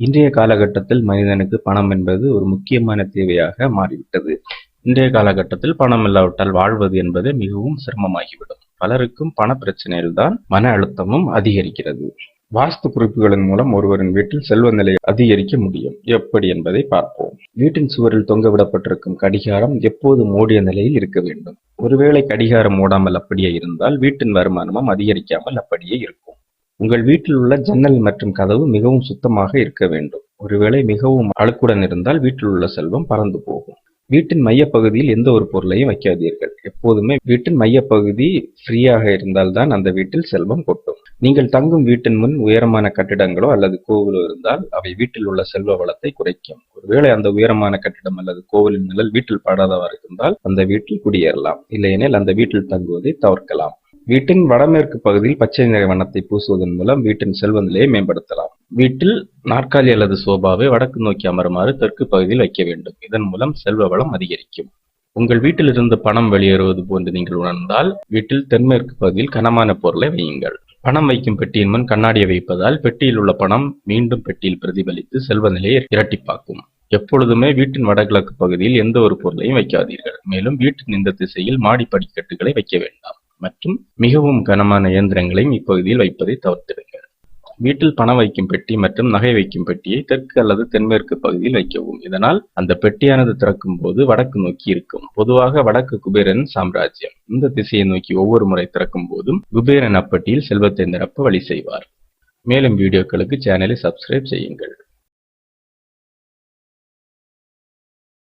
இன்றைய காலகட்டத்தில் மனிதனுக்கு பணம் என்பது ஒரு முக்கியமான தேவையாக மாறிவிட்டது. இன்றைய காலகட்டத்தில் பணம் இல்லாவிட்டால் வாழ்வது என்பது மிகவும் சிரமமாகிவிடும். பலருக்கும் பண பிரச்சனையில் தான் மன அழுத்தமும் அதிகரிக்கிறது. வாஸ்து குறிப்புகளின் மூலம் ஒருவரின் வீட்டில் செல்வ நிலை அதிகரிக்க முடியும். எப்படி என்பதை பார்ப்போம். வீட்டின் சுவரில் தொங்கவிடப்பட்டிருக்கும் கடிகாரம் எப்போது மூடிய நிலையில் இருக்க வேண்டும். ஒருவேளை கடிகாரம் மூடாமல் அப்படியே இருந்தால் வீட்டின் வருமானமும் அதிகரிக்காமல் அப்படியே இருக்கும். உங்கள் வீட்டில் உள்ள ஜன்னல் மற்றும் கதவு மிகவும் சுத்தமாக இருக்க வேண்டும். ஒருவேளை மிகவும் அழுக்குடன் இருந்தால் வீட்டில் உள்ள செல்வம் பறந்து போகும். வீட்டின் மையப்பகுதியில் எந்த ஒரு பொருளையும் வைக்காதீர்கள். எப்போதுமே வீட்டின் மையப்பகுதி ஃப்ரீயாக இருந்தால்தான் அந்த வீட்டில் செல்வம் கொட்டும். நீங்கள் தங்கும் வீட்டின் முன் உயரமான கட்டிடங்களோ அல்லது கோவிலோ இருந்தால் அவை வீட்டில் உள்ள செல்வ வளத்தை குறைக்கும். ஒருவேளை அந்த உயரமான கட்டிடம் அல்லது கோவிலின் நிழல் வீட்டில் படாதவாறு இருந்தால் அந்த வீட்டில் குடியேறலாம். இல்லையெனில் அந்த வீட்டில் தங்குவதை தவிர்க்கலாம். வீட்டின் வடமேற்கு பகுதியில் பச்சை நிற வண்ணத்தை பூசுவதன் மூலம் வீட்டின் செல்வ நிலையை மேம்படுத்தலாம். வீட்டில் நாற்காலி அல்லது சோபாவை வடக்கு நோக்கி அமருமாறு தெற்கு பகுதியில் வைக்க வேண்டும். இதன் மூலம் செல்வ வளம் அதிகரிக்கும். உங்கள் வீட்டிலிருந்து பணம் வெளியேறுவது போன்று நீங்கள் உணர்ந்தால் வீட்டில் தென்மேற்கு பகுதியில் கனமான பொருளை வையுங்கள். பணம் வைக்கும் பெட்டியின் முன் கண்ணாடியை வைப்பதால் பெட்டியில் உள்ள பணம் மீண்டும் பெட்டியில் பிரதிபலித்து செல்வ நிலையை இரட்டிப்பாக்கும். எப்பொழுதுமே வீட்டின் வடகிழக்கு பகுதியில் எந்த ஒரு பொருளையும் வைக்காதீர்கள். மேலும் வீட்டின் இந்த திசையில் மாடி படிக்கட்டுகளை வைக்க வேண்டாம். மற்றும் மிகவும் கனமான இயந்திரங்களையும் இப்பகுதியில் வைப்பதை தவிர்த்திடுங்கள் வீட்டில் பணம் வைக்கும் பெட்டி மற்றும் நகை வைக்கும் பெட்டியை தெற்கு அல்லது தென்மேற்கு பகுதியில் வைக்கவும். இதனால் அந்த பெட்டியானது திறக்கும் போது வடக்கு நோக்கி இருக்கும். பொதுவாக வடக்கு குபேரன் சாம்ராஜ்யம். இந்த திசையை நோக்கி ஒவ்வொரு முறை திறக்கும் போதும் குபேரன் அப்பட்டியில் செல்வத்தை நிரப்ப வழி செய்வார். மேலும் வீடியோக்களுக்கு சேனலை சப்ஸ்கிரைப் செய்யுங்கள்.